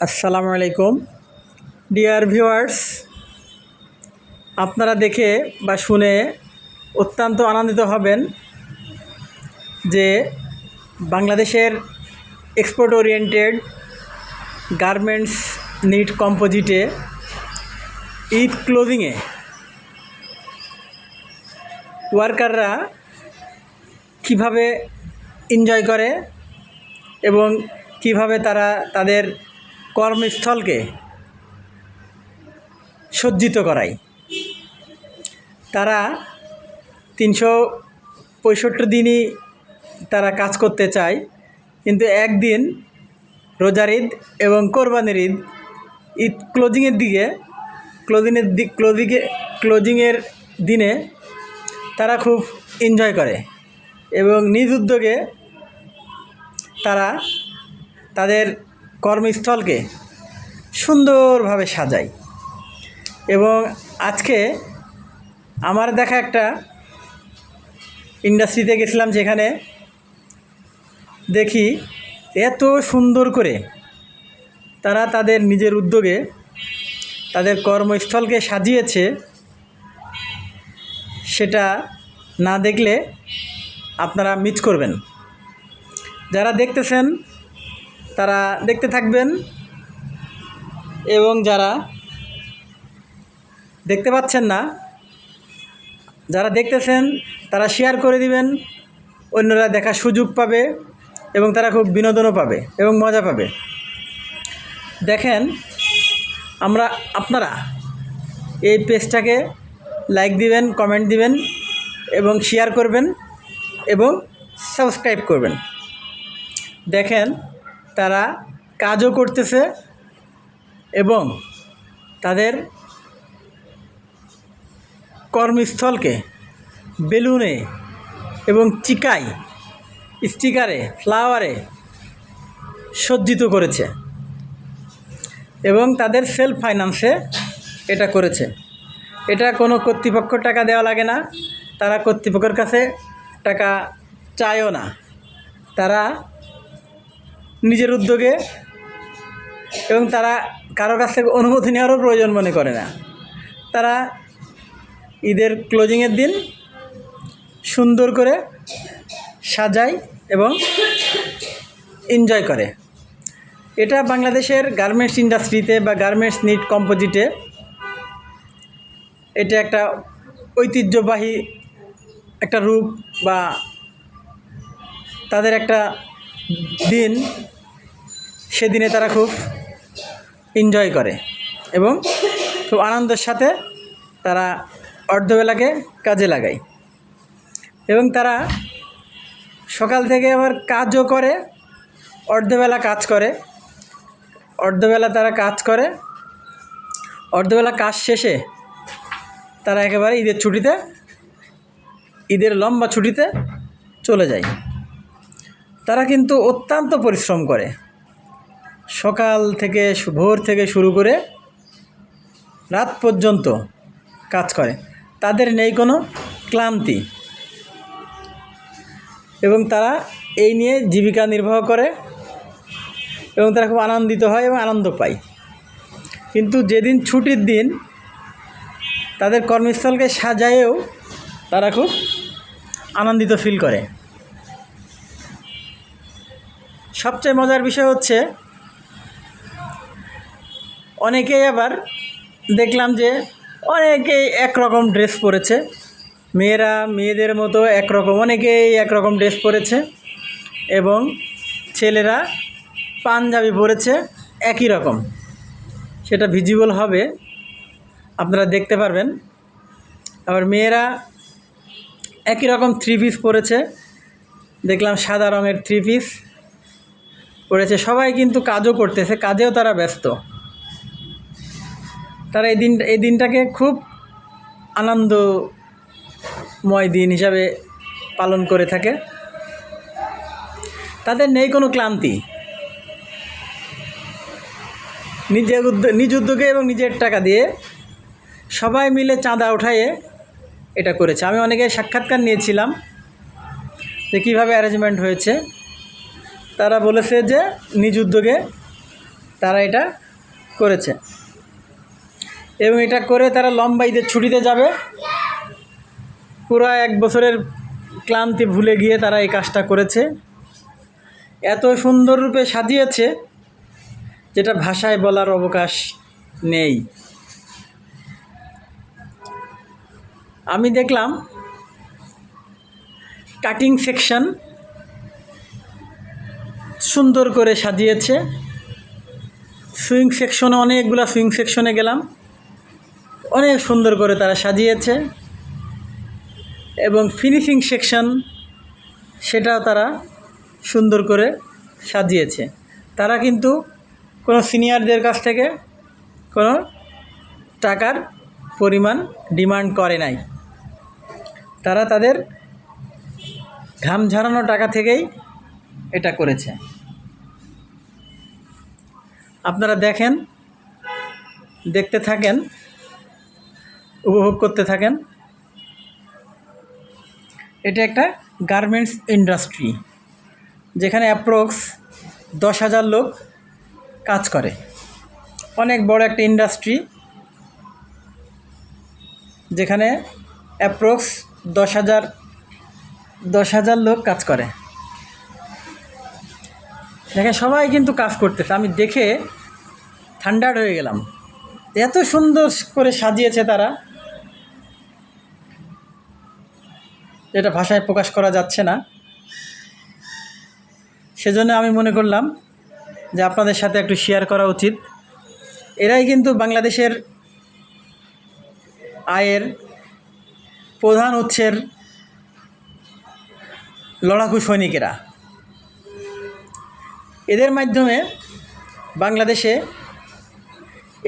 আসসালামু আলাইকুম। Dear viewers আপনারা দেখে বা শুনে অত্যন্ত আনন্দিত হবেন যে বাংলাদেশের এক্সপোর্ট ওরিয়েন্টেড গার্মেন্টস নিট কম্পোজিটে ঈদ ক্লোজিংয়ে ওয়ার্কাররা কীভাবে এনজয় করে এবং কীভাবে তারা তাদের কর্মস্থলকে সজ্জিত করায় তারা তিনশো পঁয়ষট্টি দিনই তারা কাজ করতে চায়, কিন্তু একদিন রোজার ঈদ এবং কোরবানির ঈদ ঈদ ক্লোজিংয়ের দিকে ক্লোজিংয়ের দিক ক্লোজিংয়ে ক্লোজিংয়ের দিনে তারা খুব এনজয় করে এবং নিজ উদ্যোগে তারা তাদের কর্মস্থলকে সুন্দরভাবে সাজায় এবং আজকে আমার দেখা একটা ইন্ডাস্ট্রিতে গেছিলাম যেখানে দেখি এত সুন্দর করে তারা তাদের নিজের উদ্যোগে তাদের কর্মস্থলকে সাজিয়েছে। সেটা না দেখলে আপনারা মিস করবেন। যারা দেখতেছেন তারা দেখতে থাকবেন। এবং যারা দেখতে পাচ্ছেন না, যারা দেখতেছেন, তারা শেয়ার করে দিবেন। অন্যরা দেখার সুযোগ পাবে এবং তারা খুব বিনোদনও পাবে এবং মজা পাবে। দেখেন, আমরা, আপনারা এই পেজটাকে লাইক দিবেন কমেন্ট দিবেন এবং শেয়ার করবেন এবং সাবস্ক্রাইব করবেন। দেখেন তারা কাজও করতেছে এবং তাদের কর্মস্থলকে বেলুনে এবং চিকায়, স্টিকারে, ফ্লাওয়ারে সজ্জিত করেছে এবং তাদের সেলফ ফাইন্যান্সে এটা করেছে। এটা কোনো কর্তৃপক্ষ টাকা দেওয়া লাগে না, তারা কর্তৃপক্ষের কাছে টাকা চায়ও না। তারা নিজের উদ্যোগে এবং তারা কারও কাছ থেকে অনুমতি নেওয়ারও প্রয়োজন মনে করে না। তারা ঈদের ক্লোজিংয়ের দিন সুন্দর করে সাজায় এবং এনজয় করে। এটা বাংলাদেশের গার্মেন্টস ইন্ডাস্ট্রিতে বা গার্মেন্টস নিট কম্পোজিটে এটা একটা ঐতিহ্যবাহী একটা রূপ বা তাদের একটা দিন সেদিনে তারা খুব এনজয় করে এবং খুব আনন্দের সাথে তারা অর্ধবেলাকে কাজে লাগায়। এবং তারা সকাল থেকে আবার কাজও করে, অর্ধবেলা কাজ করে, অর্ধবেলা তারা কাজ করে, অর্ধবেলা কাজ শেষে তারা একেবারে ঈদের ছুটিতে, ঈদের লম্বা ছুটিতে চলে যায়। তারা কিন্তু অত্যন্ত পরিশ্রম করে। সকাল থেকে ভোর থেকে শুরু করে রাত পর্যন্ত কাজ করে। তাদের নেই কোনো ক্লান্তি। এবং তারা এই নিয়ে জীবিকা নির্বাহ করে এবং তারা খুব আনন্দিত হয় এবং আনন্দ পায়। কিন্তু যেদিন ছুটির দিন তাদের কর্মস্থলকে সাজায়েও তারা খুব আনন্দিত ফিল করে। সবচেয়ে মজার বিষয় হচ্ছে অনেকেই আবার দেখলাম যে অনেকেই একরকম ড্রেস পরেছে। মেয়েরা, মেয়েদের মতো একরকম, অনেকেই একরকম ড্রেস পরেছে এবং ছেলেরা পাঞ্জাবি পরেছে একই রকম। সেটা ভিজিবল হবে, আপনারা দেখতে পারবেন। আবার মেয়েরা একই রকম থ্রি পিস পরেছে। দেখলাম সাদা রঙের থ্রি পিস পরেছে। সবাই কিন্তু কাজও করতেছে, কাজেও তারা ব্যস্ত। তারা এই দিন এই দিনটাকে খুব আনন্দময় দিন হিসাবে পালন করে থাকে। তাদের নেই কোনো ক্লান্তি। নিজের উদ্যোগ নিজ উদ্যোগে এবং নিজের টাকা দিয়ে সবাই মিলে চাঁদা উঠায়ে এটা করেছে। আমি অনেকের সাক্ষাৎকার নিয়েছিলাম যে কীভাবে অ্যারেঞ্জমেন্ট হয়েছে। তারা বলেছে যে নিজ উদ্যোগে তারা এটা করেছে। এবং এটা করে তারা লম্বা ঈদের ছুটিতে যাবে। পুরো এক বছরের ক্লান্তি ভুলে গিয়ে তারা এই কাজটা করেছে। এত সুন্দর রূপে সাজিয়েছে, যেটা ভাষায় বলার অবকাশ নেই। আমি দেখলাম কাটিং সেকশন সুন্দর করে সাজিয়েছে। সুইং সেকশনে অনেকগুলো সুইং সেকশনে গেলাম। অনেক সুন্দর করে তারা সাজিয়েছে। এবং ফিনিশিং সেকশন সেটাও তারা সুন্দর করে সাজিয়েছে। তারা কিন্তু কোনো সিনিয়রদের কাছ থেকে কোনো টাকার পরিমাণ ডিমান্ড করে নাই। তারা তাদের ঘাম ঝরানো টাকা থেকেই এটা করেছে। আপনারা দেখেন, দেখতে থাকেন উপভোগ করতে থাকেন। এটা একটা গার্মেন্টস ইন্ডাস্ট্রি, যেখানে অ্যাপ্রক্স দশ হাজার লোক কাজ করে। অনেক বড় একটা ইন্ডাস্ট্রি, যেখানে অ্যাপ্রক্স দশ হাজার দশ হাজার লোক কাজ করে। দেখেন, সবাই কিন্তু কাজ করতেছে। আমি দেখে ঠান্ডার হয়ে গেলাম। এত সুন্দর করে সাজিয়েছে তারা। এটা ভাষায় প্রকাশ করা যাচ্ছে না। সেজন্য আমি মনে করলাম যে আপনাদের সাথে একটু শেয়ার করা উচিত। এরাই কিন্তু বাংলাদেশের আয়ের প্রধান উৎসের লড়াকু সৈনিকেরা। এদের মাধ্যমে বাংলাদেশে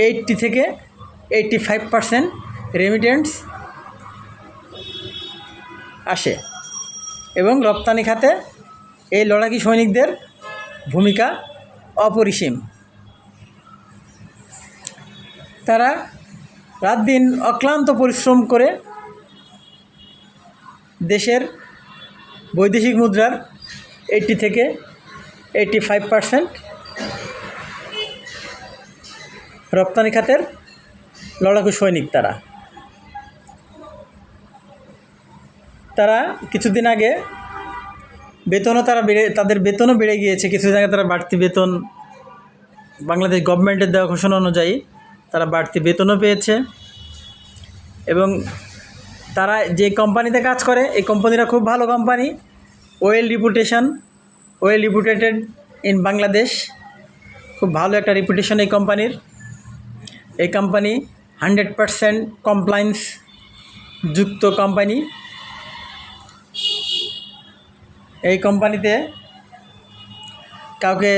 এইটটি থেকে এইটটি ফাইভ পারসেন্ট রেমিটেন্স আসে এবং রপ্তানি খাতে এই লড়াকি সৈনিকদের ভূমিকা অপরিসীম। তারা রাত দিন অক্লান্ত পরিশ্রম করে দেশের বৈদেশিক মুদ্রার এইটটি থেকে এইটটি ফাইভ পারসেন্ট রপ্তানি খাতের লড়াকু সৈনিক তারা। তারা কিছুদিন আগে বেতনও তারা বেড়ে, তাদের বেতনও বেড়ে গিয়েছে। কিছুদিন আগে তারা বাড়তি বেতন, বাংলাদেশ গভর্নমেন্টের দেওয়া ঘোষণা অনুযায়ী তারা বাড়তি বেতনও পেয়েছে। এবং তারা যে কোম্পানিতে কাজ করে, এই কোম্পানিটা খুব ভালো company, well reputation, well reputed in Bangladesh. খুব ভালো একটা রিপুটেশন এই কোম্পানির। এই কোম্পানি হান্ড্রেড পারসেন্ট কমপ্লায়েন্স যুক্ত কোম্পানি এই কোম্পানিতে কাউকে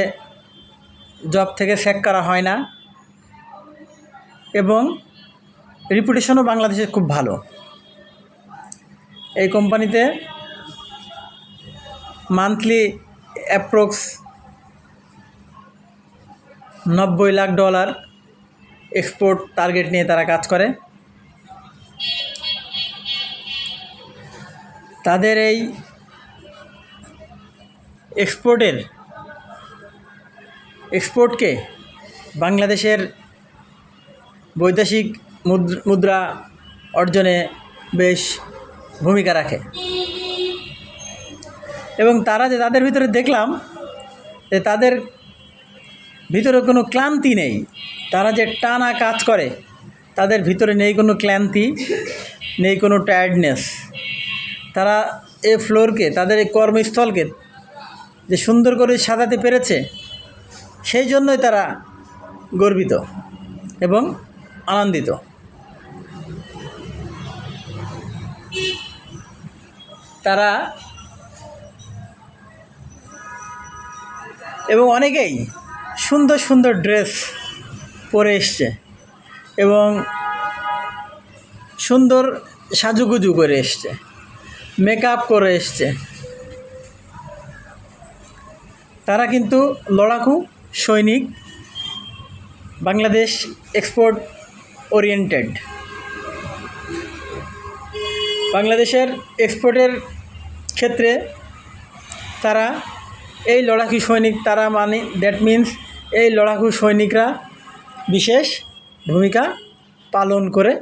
জব থেকে স্যাক করা হয় না এবং রিপুটেশনও বাংলাদেশে খুব ভালো। এই কোম্পানিতে মান্থলি অ্যাপ্রক্স নব্বই লাখ ডলার এক্সপোর্ট টার্গেট নিয়ে তারা কাজ করে। তাদের এই এক্সপোর্টের, এক্সপোর্টকে বাংলাদেশের বৈদেশিক মুদ্র- অর্জনে বেশ ভূমিকা রাখে। এবং তারা যে তাদের ভিতরে দেখলাম যে তাদের ভিতরে কোনো ক্লান্তি নেই। তারা যে টানা কাজ করে, তাদের ভিতরে নেই কোনো ক্লান্তি, নেই কোনো টায়ার্ডনেস তারা এই ফ্লোরকে তাদের এই কর্মস্থলকে যে সুন্দর করে সাজাতে পেরেছে, সেই জন্যই তারা গর্বিত এবং আনন্দিত। তারা এবং অনেকেই সুন্দর সুন্দর ড্রেস পরে এসছে এবং সুন্দর সাজুগুজু করে এসছে মেকআপ করে এসছে। তারা কিন্তু লড়াকু সৈনিক বাংলাদেশ এক্সপোর্ট ওরিয়েন্টেড। বাংলাদেশের এক্সপোর্টের ক্ষেত্রে তারা এই লড়াকু সৈনিক তারা মানে দ্যাট মিন্স এই লড়াকু সৈনিকরা বিশেষ ভূমিকা পালন করে